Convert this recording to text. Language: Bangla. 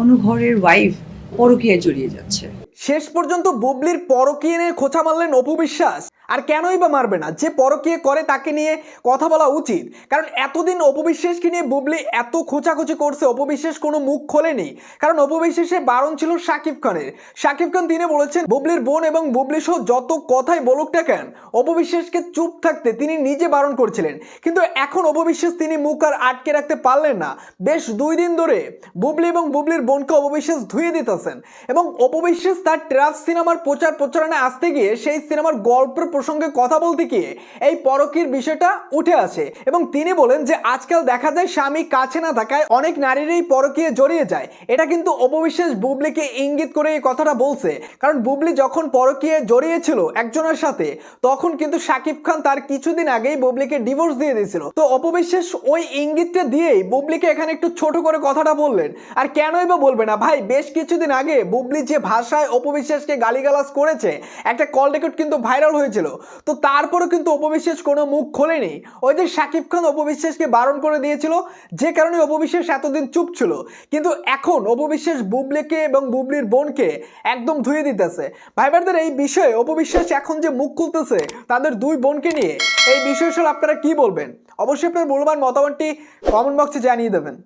কোনো ঘরের ওয়াইফ পরকীয়ায় জড়িয়ে যাচ্ছে। শেষ পর্যন্ত বুবলির পরকীয় নিয়ে খোঁচা মারলেন অপবিশ্বাস আর কেনই বা মারবে না? যে পরকীয়ে করে তাকে নিয়ে কথা বলা উচিত। কারণ এতদিন অপবিশ্বাসকে নিয়ে বুবলি এত খোঁচাখুচি করছে, অপবিশ্বাস কোনো মুখ খোলেনি। কারণ অপবিশ্বাসে বারণ ছিল শাকিব খানের। শাকিব খান তিনি বলেছেন, বুবলির বোন এবং বুবলি সহ যত কথাই বলুক না কেন, অপবিশ্বাসকে চুপ থাকতে তিনি নিজে বারণ করছিলেন। কিন্তু এখন অপবিশ্বাস তিনি মুখ আর আটকে রাখতে পারলেন না। বেশ দুই দিন ধরে বুবলি এবং বুবলির বোনকে অপবিশ্বাস ধুয়ে দিতেছেন। এবং অপবিশ্বাস তার ট্রাফ সিনেমার প্রচার প্রচারণে আসতে গিয়ে সেই সিনেমার গল্পের প্রসঙ্গে কথা বলতে গিয়ে এই পরকীর বিষয়টা উঠে আসে এবং তিনি বলেন যে আজকাল দেখা যায় স্বামী কাছে না থাকায় অনেক নারীরই পরকীয়ে জড়িয়ে যায়। এটা কিন্তু অপবিশ্বাস বুবলিকে ইঙ্গিত করে এই কথাটা বলছে। কারণ বুবলি যখন পরকীয়ে জড়িয়েছিল একজনের সাথে, তখন কিন্তু শাকিব খান তার কিছুদিন আগেই বুবলিকে ডিভোর্স দিয়ে দিয়েছিল। তো অপবিশ্বাস ওই ইঙ্গিতটা দিয়েই বুবলিকে এখানে একটু ছোট করে কথাটা বললেন। আর কেনই বা বলবে না? ভাই, বেশ কিছুদিন আগে বুবলি যে ভাষায় অপবিশ্বাসকে গালিগালাজ করেছে, একটা কল রেকর্ড কিন্তু ভাইরাল হয়েছিল। তো তারপরেও কিন্তু অপবিশ্বাস কোনো মুখ খোলেনি। ওই যে শাকিব খান অপবিশ্বাসকে বারণ করে দিয়েছিল, যে কারণে অপবিশ্বাস এতদিন চুপ ছিল। কিন্তু এখন অপবিশ্বাস বুবলেকে এবং বুবলির বোনকে একদম ধুয়ে দিতেছে। ভাইবারদের এই বিষয়ে অপবিশ্বাস এখন যে মুখ খুলতেছে তাদের দুই বোনকে নিয়ে, এই বিষয় আপনারা কি বলবেন? অবশ্যই আপনার মূল্যবান মতামতটি কমেন্ট বক্সে জানিয়ে দেবেন।